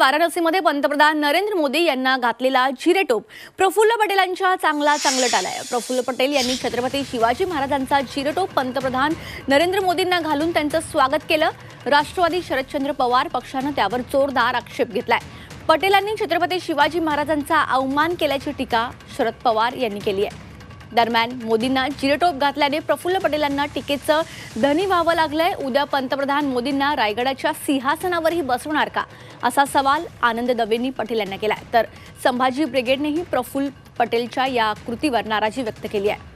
वाराणसीमध्ये पंतप्रधान नरेंद्र मोदी यांना घातलेला जिरेटोप. प्रफुल्ल पटेलांच्या चांगला चांगलट आलाय. प्रफुल्ल पटेल यांनी छत्रपती शिवाजी महाराजांचा जिरेटोप पंतप्रधान नरेंद्र मोदींना घालून त्यांचं स्वागत केलं. राष्ट्रवादी शरदचंद्र पवार पक्षानं त्यावर जोरदार आक्षेप घेतलाय. पटेलांनी छत्रपती शिवाजी महाराजांचा अवमान केल्याची टीका शरद पवार यांनी केली आहे. दरम्यान मोदींना जिरेटोप घातल्याने प्रफुल्ल पटेलांना टीकेचं धनी व्हावं लागलंय. उद्या पंतप्रधान मोदींना रायगडाच्या सिंहासनावरही बसवणार का? असा सवाल आनंद दवेंनी पटेल यांना केलाय. तर संभाजी ब्रिगेडनेही प्रफुल्ल पटेलच्या या कृतीवर नाराजी व्यक्त केली आहे.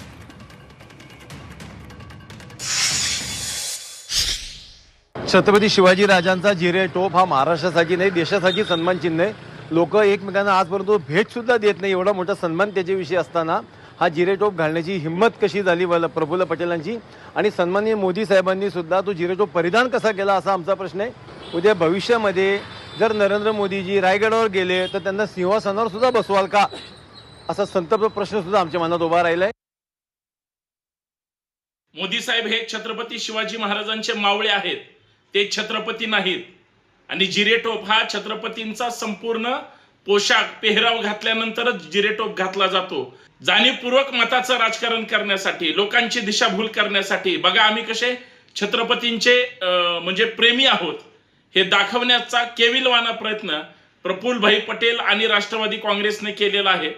छत्रपती शिवाजी राजांचा जिरे टोप हा महाराष्ट्रासाठी नाही देशासाठी सन्मान चिन्ह आहे. लोक एकमेकांना आजपर्यंत भेट सुद्धा देत नाही. एवढा मोठा सन्मान त्याच्याविषयी असताना हा जिरेटोप घालण्याची हिंमत कशी झाली वल- प्रफुल्ल पटेलांची? आणि सन्माननीय मोदी साहेबांनी सुद्धा तो जिरेटोप परिधान कसा केला असा आमचा प्रश्न आहे. उद्या भविष्यामध्ये जर नरेंद्र मोदीजी रायगडावर गेले तर त्यांना सिंहासनावर सुद्धा बसवाल का? असा संतप्त प्रश्न सुद्धा आमच्या मनात उभा राहिलाय. मोदी साहेब हे छत्रपती शिवाजी महाराजांचे मावळे आहेत. ते छत्रपती नाहीत. आणि जिरेटोप हा छत्रपतींचा संपूर्ण पोशाख पेहराव घातल्यानंतरच जिरेटोप घातला जातो. जाणीवपूर्वक मताचं राजकारण करण्यासाठी लोकांची दिशाभूल करण्यासाठी बघा आम्ही कसे छत्रपतींचे म्हणजे प्रेमी आहोत हे दाखवण्याचा केविलवाना प्रयत्न प्रफुल्ल भाई पटेल आणि राष्ट्रवादी काँग्रेसने केलेला आहे.